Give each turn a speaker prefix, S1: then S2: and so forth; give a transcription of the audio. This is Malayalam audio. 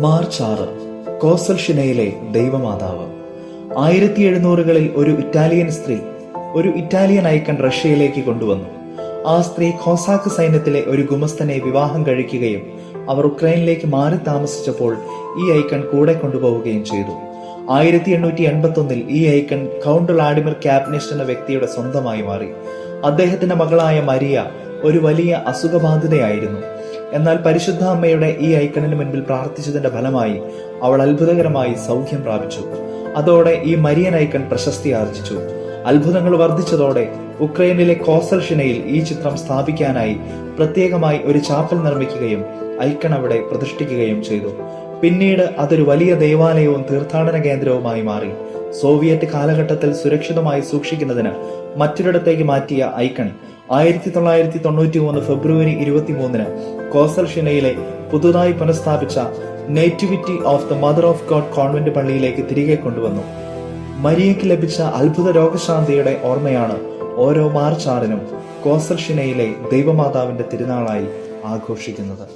S1: മാർച്ച് ആറ് കോസൽഷിനയിലെ ദൈവമാതാവ്. ആയിരത്തി എഴുന്നൂറുകളിൽ ഒരു ഇറ്റാലിയൻ സ്ത്രീ ഒരു ഇറ്റാലിയൻ ഐക്കൺ റഷ്യയിലേക്ക് കൊണ്ടുവന്നു. ആ സ്ത്രീ ഖോസാക്ക് സൈന്യത്തിലെ ഒരു ഗുമസ്തനെ വിവാഹം കഴിക്കുകയും അവർ ഉക്രൈനിലേക്ക് മാറി താമസിച്ചപ്പോൾ ഈ ഐക്കൺ കൂടെ കൊണ്ടുപോവുകയും ചെയ്തു. ആയിരത്തി എണ്ണൂറ്റി എൺപത്തി ഒന്നിൽ ഈ ഐക്കൺ കൗണ്ട് വ്ളാഡിമിർ ക്യാപ്നിസ്റ്റ് എന്ന വ്യക്തിയുടെ സ്വന്തമായി മാറി. അദ്ദേഹത്തിന്റെ മകളായ മരിയ ഒരു വലിയ അസുഖബാധിതയായിരുന്നു. എന്നാൽ പരിശുദ്ധ അമ്മയുടെ ഈ ഐക്കണിന് മുൻപിൽ പ്രാർത്ഥിച്ചതിന്റെ ഫലമായി അവൾ അത്ഭുതകരമായി സൗഖ്യം പ്രാപിച്ചു. അതോടെ ഈ മരിയൻ ഐക്കൺ പ്രശസ്തി ആർജിച്ചു. അത്ഭുതങ്ങൾ വർദ്ധിച്ചതോടെ ഉക്രൈനിലെ കോസൽഷിനയിൽ ഈ ചിത്രം സ്ഥാപിക്കാനായി പ്രത്യേകമായി ഒരു ചാപ്പൽ നിർമ്മിക്കുകയും ഐക്കൺ അവിടെ പ്രതിഷ്ഠിക്കുകയും ചെയ്തു. പിന്നീട് അതൊരു വലിയ ദേവാലയവും തീർത്ഥാടന കേന്ദ്രവുമായി മാറി. സോവിയറ്റ് കാലഘട്ടത്തിൽ സുരക്ഷിതമായി സൂക്ഷിക്കുന്നതിന് മറ്റൊരിടത്തേക്ക് മാറ്റിയ ഐക്കൺ ആയിരത്തി തൊള്ളായിരത്തി തൊണ്ണൂറ്റി മൂന്ന് ഫെബ്രുവരി ഇരുപത്തി മൂന്നിന് കോസൽഷിനയിലെ പുതുതായി പുനഃസ്ഥാപിച്ച nativity of the mother of god convent പള്ളിയിലേക്ക് തിരികെ കൊണ്ടുവന്നു. മരിയയ്ക്ക് ലഭിച്ച അത്ഭുത രോഗശാന്തിയുടെ ഓർമ്മയാണ് ഓരോ മാർച്ച് ആറിനും കോസൽഷിനയിലെ ദൈവമാതാവിന്റെ തിരുനാളായി ആഘോഷിക്കുന്നത്.